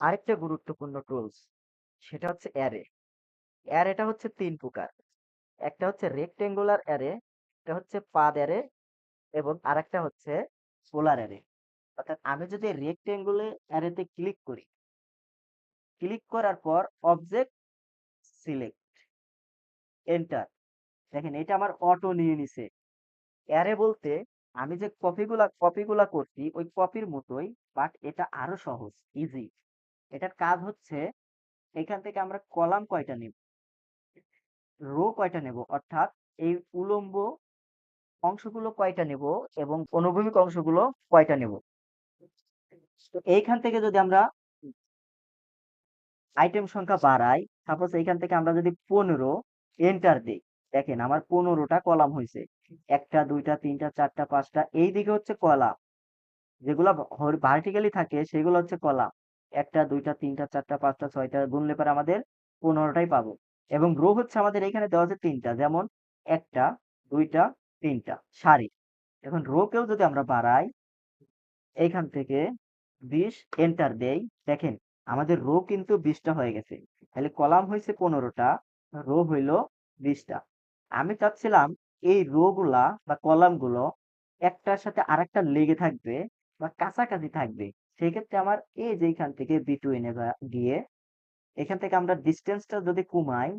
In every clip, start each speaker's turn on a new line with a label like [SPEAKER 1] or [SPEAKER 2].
[SPEAKER 1] আরেকটা গুরুত্বপূর্ণ টুলস সেটা হচ্ছে অ্যারে অ্যারেটা হচ্ছে তিন প্রকার। একটা হচ্ছে রেক্টেঙ্গুলার অ্যারে একটা হচ্ছে পাদ অ্যারে এবং আরেকটা হচ্ছে পোলার অ্যারে অর্থাৎ আমি যদি রেক্টেঙ্গুলার অ্যারেতে ক্লিক করি ক্লিক করার পর অবজেক্ট সিলেক্ট এন্টার দেখেন, এটা আমার অটো নিয়ে নিছে। অ্যারে বলতে আমি যে কপিগুলা কপিগুলা করছি, ওই কপির মতোই বাট এটা আরও সহজ ইজি এটার কাজ হচ্ছে এখান থেকে আমরা কলাম কয়টা নেব? রো কয়টা নেব? অর্থাৎ এই উলম্ব অংশগুলো কয়টা নেব এবং অনুভূমিক অংশগুলো কয়টা নেব? তো এইখান থেকে যদি আমরা আইটেম সংখ্যা বাড়াই সাপোজ এইখান থেকে আমরা যদি পনেরো এন্টার দিই, দেখেন আমার পনেরোটা কলাম হয়েছে। একটা, দুইটা, তিনটা, চারটা, পাঁচটা এই দিকে হচ্ছে কলাম। যেগুলো ভার্টিক্যালি থাকে, সেগুলো হচ্ছে কলাম। একটা, দুইটা, তিনটা, চারটা, পাঁচটা, ছয়টা গুনলে পরে আমাদের পনেরোটাই পাবো। এবং রো হচ্ছে আমাদের এখানে দেওয়া আছে তিনটা, যেমন একটা, দুইটা, তিনটা সারি এখন রো কেও যদি আমরা বাড়াই, এইখান থেকে বিশ এন্টার দেই, দেখেন আমাদের রো কিন্তু বিশটা হয়ে গেছে। তাহলে কলাম হয়েছে পনেরোটা, রো হইল বিশটা। আমি চাচ্ছিলাম এই রো গুলা বা কলামগুলো একটার সাথে আরেকটা লেগে থাকবে বা কাছাকাছি থাকবে। সেক্ষেত্রে আমার এই যে এখান থেকে বিটুইনে গিয়ে, এখান থেকে আমরা ডিস্টেন্সটা যদি কমাই,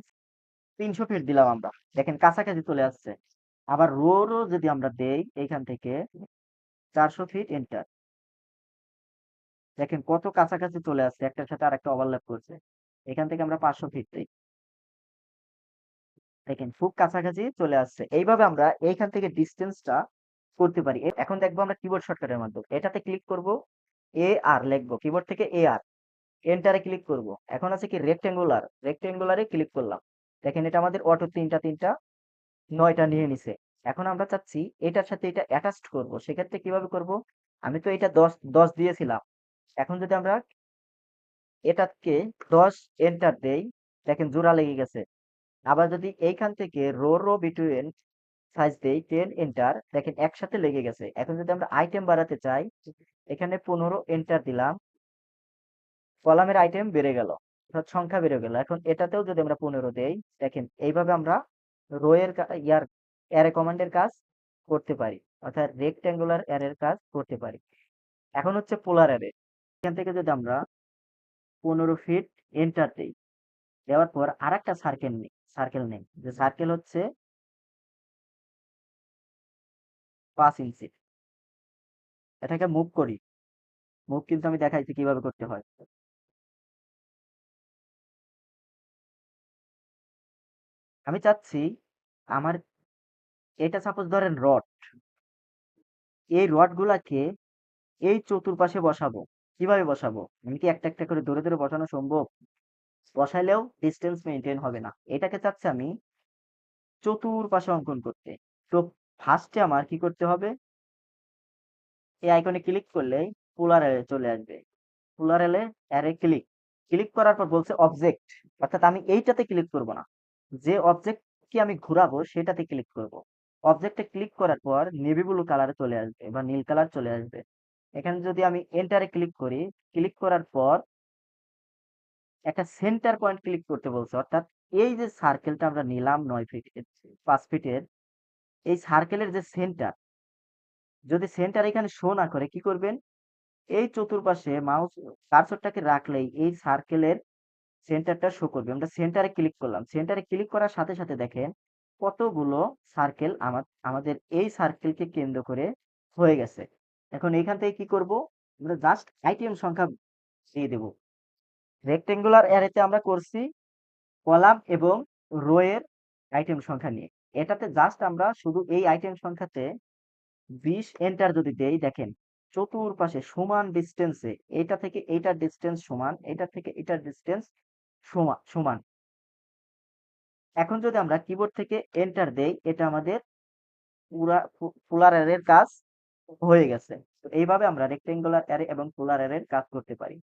[SPEAKER 1] তিনশো ফিট দিলাম আমরা। দেখেন কাছাকাছি চলে আসছে। আবার রো রো যদি আমরা দেই, এখান থেকে চারশো ফিট এন্টার দেখেন কত কাছাকাছি চলে আসছে, একটার সাথে আরেকটা ওভারল্যাপ করছে। এখান থেকে আমরা পাঁচশো ফিট দিই। দেখেন খুব কাছাকাছি চলে আসছে। এইভাবে আমরা এইখান থেকে ডিস্টেন্সটা করতে পারি। এখন দেখব আমরা কিবোর্ড শর্টকাটের মাধ্যমে। এটাতে ক্লিক করব। এ আর লিখব কিবোর্ড থেকে এ আর এন্টারে ক্লিক করব। এখন আছে কি রেক্টেঙ্গুলার রেক্টেঙ্গুলারে ক্লিক করলাম। দেখেন এটা আমাদের অটো তিনটা তিনটা, নয়টা নিয়ে নিছে। এখন আমরা চাচ্ছি এটার সাথে এটা অ্যাটাচড করব। সেক্ষেত্রে কীভাবে করব? আমি তো এটা দশ দশ দিয়েছিলাম। এখন যদি আমরা এটাকে দশ এন্টার দেই, দেখেন জোড়া লেগে গেছে। আবার যদি এইখান থেকে রো রো বিটুইন সাইজ দেই টেন এন্টার দেখেন একসাথে লেগে গেছে। এখন যদি আমরা আইটেম বাড়াতে চাই এখানে পনেরো এন্টার দিলাম। কলামের আইটেম বেড়ে গেল, অর্থাৎ সংখ্যা বেড়ে গেল। এখন এটাতেও যদি আমরা পনেরো দেই, দেখেন এইভাবে আমরা রো এর ইয়ার অ্যারে কমান্ডের কাজ করতে পারি, অর্থাৎ রেক্ট্যাঙ্গুলার অ্যারের কাজ করতে পারি। এখন হচ্ছে পোলার অ্যারে এখান থেকে যদি আমরা পনেরো ফিট এন্টার দিই, দেওয়ার পর আর একটা সার্কেল নেই সার্কেল নেই। যে সার্কেল হচ্ছে পাঁচ ইঞ্চি এটাকে মুভ করি। মুভ কিন্তু আমি দেখাইছি কীভাবে করতে হয়। আমি চাচ্ছি আমার, এটা সাপোজ ধরেন রড এই রড গুলাকে এই চতুর্পাশে বসাবো। কীভাবে বসাবো? আমি কি একটা একটা করে ধরে ধরে বসানো সম্ভব? বসাইলেও ডিস্টেন্স মেনটেন হবে না। এটাকে চাচ্ছি আমি চতুর্পাশে অঙ্কন করতে। তো ফার্স্টে আমার কি করতে হবে? এই আইকনে ক্লিক করলে পোলার অ্যারে চলে আসবে। Polar array array click click করার পর বলছে অবজেক্ট অর্থাৎ আমি এইটাতে ক্লিক করব না। যে অবজেক্ট কি আমি ঘুরাবো সেটাতে ক্লিক করব। অবজেক্টে ক্লিক করার পর নেভি ব্লু কালারে চলে আসবে বা নীল কালার চলে আসবে। এখানে যদি আমি এন্টারে ক্লিক করি ক্লিক করার পর একটা সেন্টার পয়েন্ট ক্লিক করতে বলছে। অর্থাৎ এই যে সার্কেলটা আমরা নিলাম নয় ফিট পাঁচ ফিটের এই সার্কেলের যে সেন্টার যদি সেন্টার এখানে শো না করে, কি করবেন? এই চতুর্পাশে মাউস কার্সরটাকে রাখলেই এই সার্কেলের সেন্টারটা শো করবে। আমরা সেন্টারে ক্লিক করলাম। সেন্টারে ক্লিক করার সাথে সাথে দেখেন, কতগুলো সার্কেল আমাদের এই সার্কেলকে কেন্দ্র করে হয়ে গেছে। এখন এইখান থেকে কি করব? আমরা জাস্ট আইটেম সংখ্যা দিয়ে দেব। রেক্টেঙ্গুলার অ্যারেতে আমরা করছি কলাম এবং রো এর আইটেম সংখ্যা নিয়ে। এটাতে জাস্ট আমরা শুধু এই আইটেম সংখ্যাতে বিশ এন্টার যদি দেই, দেখেন, চতুর্পাশে সমান ডিস্টেন্সে এটা থেকে এইটার ডিস্টেন্স সমান, এটা থেকে এটার ডিস্টেন্স সমান এখন যদি আমরা কিবোর্ড থেকে এন্টার দেই, এটা আমাদের পুরা পোলার অ্যারের কাজ হয়ে গেছে। তো এইভাবে আমরা রেক্টেঙ্গুলার অ্যারে এবং পোলার অ্যারের কাজ করতে পারি।